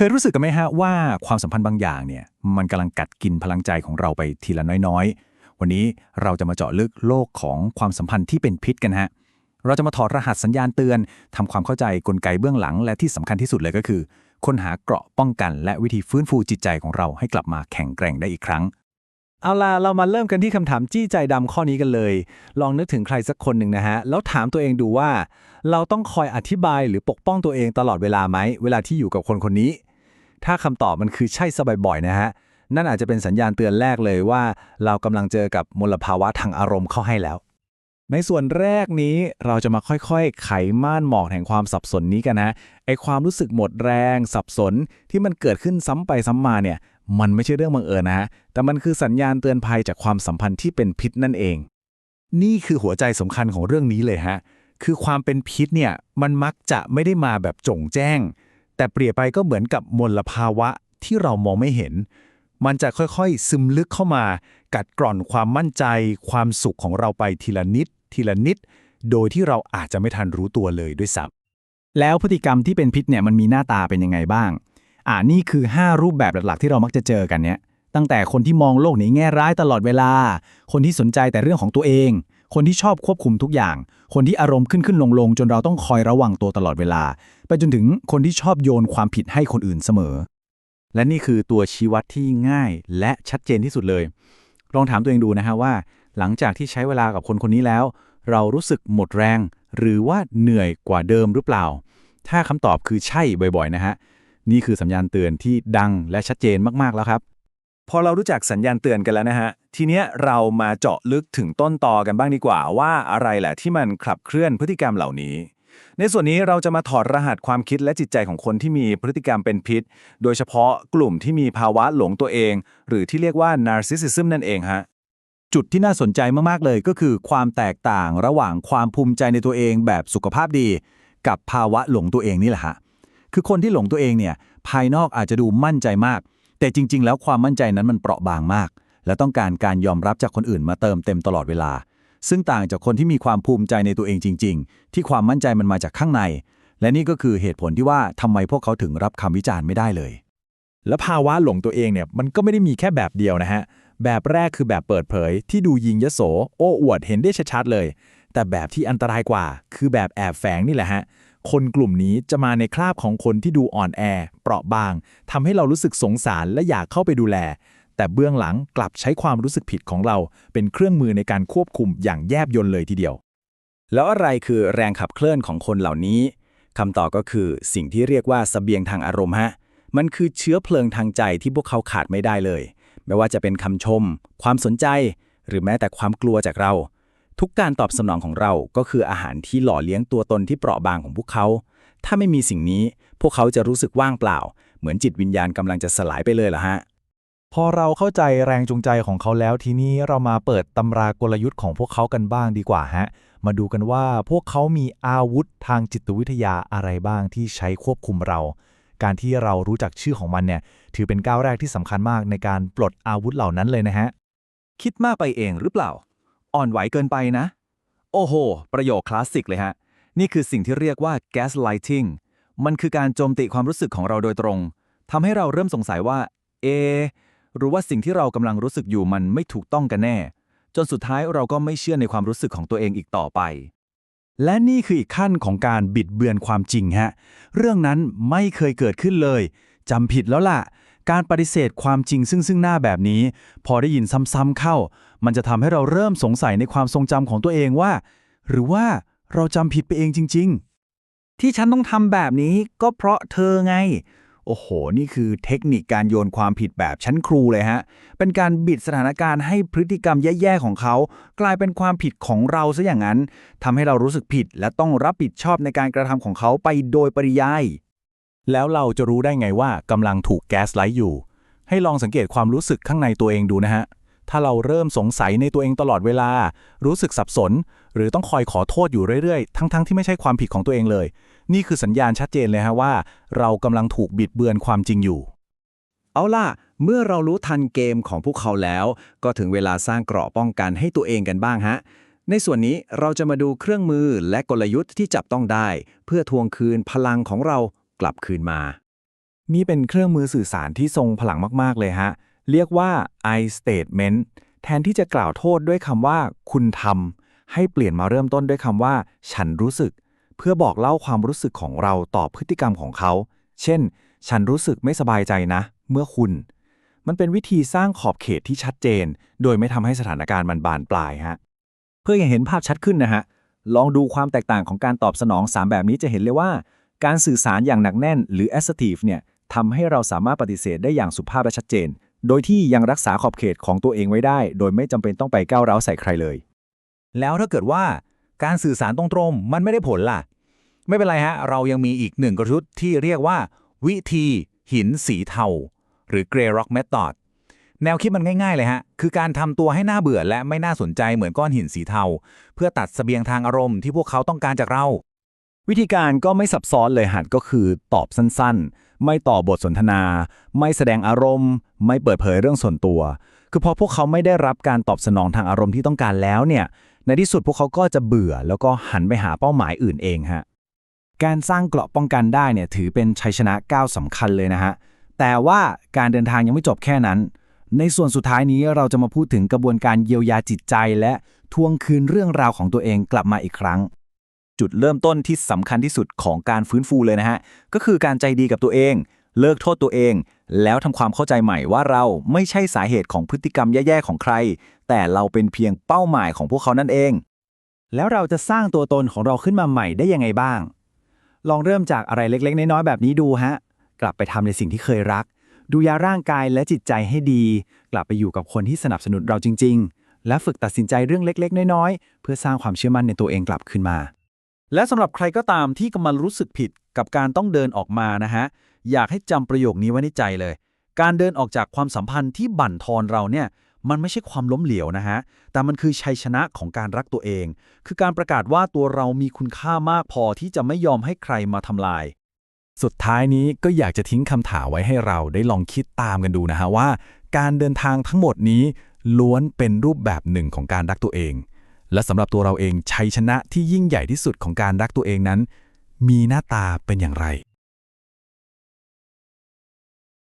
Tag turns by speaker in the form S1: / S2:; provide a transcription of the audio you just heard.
S1: เคยรู้สึกกันไหมฮะว่าความสัมพันธ์บางอย่างเนี่ยมันกำลังกัดกินพลังใจของเราไปทีละน้อยๆ วันนี้เราจะมาเจาะลึกโลกของความสัมพันธ์ที่เป็นพิษกันฮะเราจะมาถอดรหัสสัญญาณเตือนทำความเข้าใจกลไกเบื้องหลัง และที่สำคัญที่สุดเลยก็คือค้นหาเกราะป้องกัน และวิธีฟื้นฟูจิตใจของเราให้กลับมาแข็งแกร่งได้อีกครั้ง
S2: เอาล่ะเรามาเริ่มกันที่คำถามจี้ใจดำข้อนี้กันเลย ลองนึกถึงใครสักคนหนึ่งนะฮะแล้วถามตัวเองดูว่า เราต้องคอยอธิบายหรือปกป้องตัวเองตลอดเวลาไหมเวลาที่อยู่กับคนคนนี้ ถ้าคำตอบมันคือใช่สบายบ่อยๆนะฮะ นั่นอาจจะเป็นสัญญาณเตือนแรกเลยว่า เรากำลังเจอกับมลภาวะทางอารมณ์เข้าให้แล้ว ในส่วนแรกนี้เราจะมาค่อยๆ ไขม่านหมอกแห่งความสับสนนี้กันนะ ไอความรู้สึกหมดแรงสับสนที่มันเกิดขึ้นซ้ำไปซ้ำมาเนี่ย มันไม่ใช่เรื่องบังเอิญนะฮะ แต่มันคือสัญญาณเตือนภัยจากความสัมพันธ์ที่เป็นพิษนั่นเอง นี่คือหัวใจสำคัญของเรื่องนี้เลยฮะ คือความเป็นพิษเนี่ย มันมักจะไม่ได้มาแบบจงแจ้ง แต่เปรียบไปก็เหมือนกับมลภาวะที่เรามองไม่เห็น มันจะค่อยๆ ซึมลึกเข้ามา กัดกร่อนความมั่นใจ ความสุขของเราไปทีละนิด ทีละนิด โดยที่เราอาจจะไม่ทันรู้ตัวเลยด้วยซ้ำแล้วพฤติกรรมที่เป็นพิษเนี่ยมันมีหน้าตาเป็นยังไงบ้าง อ่านี่คือ 5 รูปแบบหลักๆ ที่เรามักจะเจอกันเนี่ยตั้งแต่คนที่มองโลกในแง่ร้ายตลอดเวลา คนที่สนใจแต่เรื่องของตัวเอง คนที่ชอบควบคุมทุกอย่าง คนที่อารมณ์ขึ้นขึ้นลงลงจนเราต้องคอยระวังตัวตลอดเวลา ไปจนถึงคนที่ชอบโยนความผิดให้คนอื่นเสมอ และนี่คือตัวชี้วัดที่ง่ายและชัดเจนที่สุดเลย ลองถามตัวเองดูนะฮะว่า หลังจากที่ใช้เวลากับคนคนนี้แล้ว เรารู้สึกหมดแรง หรือว่าเหนื่อยกว่าเดิมหรือเปล่า ถ้าคำตอบคือใช่บ่อยๆ นะฮะนี่คือสัญญาณเตือนที่ดังและชัดเจนมากๆแล้วครับ พอเรารู้จักสัญญาณเตือนกันแล้วนะฮะ ทีเนี้ยเรามาเจาะลึกถึงต้นตอกันบ้างดีกว่าว่าอะไรแหละที่มันขับเคลื่อนพฤติกรรมเหล่านี้ ในส่วนนี้เราจะมาถอดรหัสความคิดและจิตใจของคนที่มีพฤติกรรมเป็นพิษ โดยเฉพาะกลุ่มที่มีภาวะหลงตัวเอง หรือที่เรียกว่า narcissism นั่นเองฮะจุดที่น่าสนใจมากๆเลยก็คือความแตกต่างระหว่างความภูมิใจในตัวเองแบบสุขภาพดี กับภาวะหลงตัวเองนี่แหละฮะคือคนที่หลงตัวเองเนี่ยภายนอกอาจจะดูมั่นใจมาก แต่จริง ๆ แล้วความมั่นใจนั้นมันเปราะบางมาก และต้องการการยอมรับจากคนอื่นมาเติมเต็มตลอดเวลา ซึ่งต่างจากคนที่มีความภูมิใจในตัวเองจริง ๆ ที่ความมั่นใจมันมาจากข้างใน และนี่ก็คือเหตุผลที่ว่าทำไมพวกเขาถึงรับคำวิจารณ์ไม่ได้เลย และภาวะหลงตัวเองเนี่ยมันก็ไม่ได้มีแค่แบบเดียวนะฮะแบบแรกคือแบบเปิดเผยที่ดูยิงยโส โอ้อวดเห็นได้ชัดๆเลย แต่แบบที่อันตรายกว่า คือแบบแอบแฝงนี่แหละฮะ คนกลุ่มนี้จะมาในคราบของคนที่ดูอ่อนแอ เปราะบางทำให้เรารู้สึกสงสารและอยากเข้าไปดูแล แต่เบื้องหลังกลับใช้ความรู้สึกผิดของเรา เป็นเครื่องมือในการควบคุมอย่างแยบยลเลยทีเดียว แล้วอะไรคือแรงขับเคลื่อนของคนเหล่านี้คำตอบก็คือสิ่งที่เรียกว่าสเสบียงทางอารมณ์ฮะ มันคือเชื้อเพลิงทางใจที่พวกเขาขาดไม่ได้เลย ไม่ว่าจะเป็นคำชม ความสนใจ หรือแม้แต่ความกลัวจากเรา ทุกการตอบสนองของเราก็คืออาหารที่หล่อเลี้ยงตัวตนที่เปราะบางของพวกเขา ถ้าไม่มีสิ่งนี้ พวกเขาจะรู้สึกว่างเปล่า เหมือนจิตวิญญาณกำลังจะสลายไปเลยล่ะฮะ
S3: พอเราเข้าใจแรงจูงใจของเขาแล้วทีนี้เรามาเปิดตำรากลยุทธ์ของพวกเขากันบ้างดีกว่าฮะ มาดูกันว่าพวกเขามีอาวุธทางจิตวิทยาอะไรบ้างที่ใช้ควบคุมเรา การที่เรารู้จักชื่อของมันเนี่ย ถือเป็นก้าวแรกที่สำคัญมากในการปลดอาวุธเหล่านั้นเลยนะฮะ
S2: คิดมากไปเองหรือเปล่า อ่อนไหวเกินไปนะ โอ้โห ประโยคคลาสสิกเลยฮะ นี่คือสิ่งที่เรียกว่า gaslighting มันคือการโจมตีความรู้สึกของเราโดยตรงทำให้เราเริ่มสงสัยว่า เอ หรือว่าสิ่งที่เรากำลังรู้สึกอยู่มันไม่ถูกต้องกันแน่ จนสุดท้ายเราก็ไม่เชื่อในความรู้สึกของตัวเองอีกต่อไป และนี่คืออีกขั้นของการบิดเบือนความจริงฮะ เรื่องนั้นไม่เคยเกิดขึ้นเลยจำผิดแล้วล่ะ การปฏิเสธความจริงซึ่งซึ่งหน้าแบบนี้ พอได้ยินซ้ำๆเข้า มันจะทำให้เราเริ่มสงสัยในความทรงจำของตัวเองว่า หรือว่าเราจำผิดไปเองจริง ๆ ที่ฉันต้องทำแบบนี้ก็เพราะเธอไง โอ้โห นี่คือเทคนิคการโยนความผิดแบบชั้นครูเลยฮะ เป็นการบิดสถานการณ์ให้พฤติกรรมแย่ๆของเขา กลายเป็นความผิดของเราซะอย่างนั้นทำให้เรารู้สึกผิด และต้องรับผิดชอบในการกระทำของเขาไปโดยปริยาย
S3: แล้วเราจะรู้ได้ไงว่ากำลังถูกแก๊สไลท์อยู่ ให้ลองสังเกตความรู้สึกข้างในตัวเองดูนะฮะ ถ้าเราเริ่มสงสัยในตัวเองตลอดเวลา รู้สึกสับสน หรือต้องคอยขอโทษอยู่เรื่อยๆ ทั้งๆที่ไม่ใช่ความผิดของตัวเองเลย นี่คือสัญญาณชัดเจนเลยฮะว่า เรากำลังถูกบิดเบือนความจริงอยู่
S2: เอาล่ะ เมื่อเรารู้ทันเกมของพวกเขาแล้ว ก็ถึงเวลาสร้างเกราะป้องกันให้ตัวเองกันบ้างฮะ ในส่วนนี้เราจะมาดูเครื่องมือและกลยุทธ์ที่จับต้องได้ เพื่อทวงคืนพลังของเรากลับคืนมา นี่เป็นเครื่องมือสื่อสารที่ทรงพลังมากๆเลยฮะ เรียกว่า I statement แทนที่จะกล่าวโทษด้วยคำว่า คุณทำให้เปลี่ยนมาเริ่มต้นด้วยคำว่า ฉันรู้สึก เพื่อบอกเล่าความรู้สึกของเราต่อพฤติกรรมของเขา เช่น ฉันรู้สึกไม่สบายใจนะ เมื่อคุณ มันเป็นวิธีสร้างขอบเขตที่ชัดเจน โดยไม่ทำให้สถานการณ์มันบานปลายฮะ
S1: เพื่อให้เห็นภาพชัดขึ้นนะฮะลองดูความแตกต่างของการตอบสนอง 3 แบบนี้จะเห็นเลยว่า การสื่อสารอย่างหนักแน่น หรือ assertive เนี่ยทำให้เราสามารถปฏิเสธได้อย่างสุภาพและชัดเจน โดยที่ยังรักษาขอบเขตของตัวเองไว้ได้ โดยไม่จำเป็นต้องไปก้าวร้าวใส่ใครเลย
S3: แล้วถ้าเกิดว่าการสื่อสารตรงๆ มันไม่ได้ผลล่ะ ไม่เป็นไรฮะ เรายังมีอีกหนึ่งกระชุดที่เรียกว่า วิธีหินสีเทา หรือ Grey Rock Method แนวคิดมันง่ายๆเลยฮะ คือการทำตัวให้หน่าเบื่อและไม่น่าสนใจเหมือนก้อนหินสีเทา เพื่อตัดเสบียงทางอารมณ์ที่พวกเขาต้องการจากเรา
S2: วิธีการก็ไม่ซับซ้อนเลยหัดก็คือตอบสั้นๆ ไม่ต่อบทสนทนา ไม่แสดงอารมณ์ ไม่เปิดเผยเรื่องส่วนตัว คือพอพวกเขาไม่ได้รับการตอบสนองทางอารมณ์ที่ต้องการแล้วเนี่ย ในที่สุดพวกเขาก็จะเบื่อ แล้วก็หันไปหาเป้าหมายอื่นเองฮะ การสร้างเกราะป้องกันได้เนี่ยถือเป็นชัยชนะก้าวสำคัญเลยนะฮะ แต่ว่าการเดินทางยังไม่จบแค่นั้น ในส่วนสุดท้ายนี้เราจะมาพูดถึงกระบวนการเยียวยาจิตใจ และทวงคืนเรื่องราวของตัวเองกลับมาอีกครั้ง จุดเริ่มต้นที่สำคัญที่สุดของการฟื้นฟูเลยนะฮะ ก็คือการใจดีกับตัวเอง เลิกโทษตัวเอง แล้วทำความเข้าใจใหม่ว่าเราไม่ใช่สาเหตุของพฤติกรรมแย่ๆของใคร แต่เราเป็นเพียงเป้าหมายของพวกเขานั่นเอง แล้วเราจะสร้างตัวตนของเราขึ้นมาใหม่ได้ยังไงบ้าง ลองเริ่มจากอะไรเล็กๆ น้อยๆแบบนี้ดูฮะ กลับไปทำในสิ่งที่เคยรัก ดูยาร่างกายและจิตใจให้ดี กลับไปอยู่กับคนที่สนับสนุนเราจริง ๆ และฝึกตัดสินใจเรื่องเล็ก ๆ น้อยๆเพื่อสร้างความเชื่อมั่นในตัวเองกลับขึ้นมา
S1: และสำหรับใครก็ตามที่กำลังรู้สึกผิดกับการต้องเดินออกมานะฮะ อยากให้จำประโยคนี้ไว้ในใจเลย การเดินออกจากความสัมพันธ์ที่บั่นทอนเราเนี่ย มันไม่ใช่ความล้มเหลวนะฮะ แต่มันคือชัยชนะของการรักตัวเอง คือการประกาศว่าตัวเรามีคุณค่ามากพอที่จะไม่ยอมให้ใครมาทำลาย
S3: สุดท้ายนี้ก็อยากจะทิ้งคำถามไว้ให้เราได้ลองคิดตามกันดูนะฮะว่า การเดินทางทั้งหมดนี้ล้วนเป็นรูปแบบหนึ่งของการรักตัวเอง และสำหรับตัวเราเองชัยชนะที่ยิ่งใหญ่ที่สุดของการรักตัวเองนั้น มีหน้าตาเป็นอย่างไร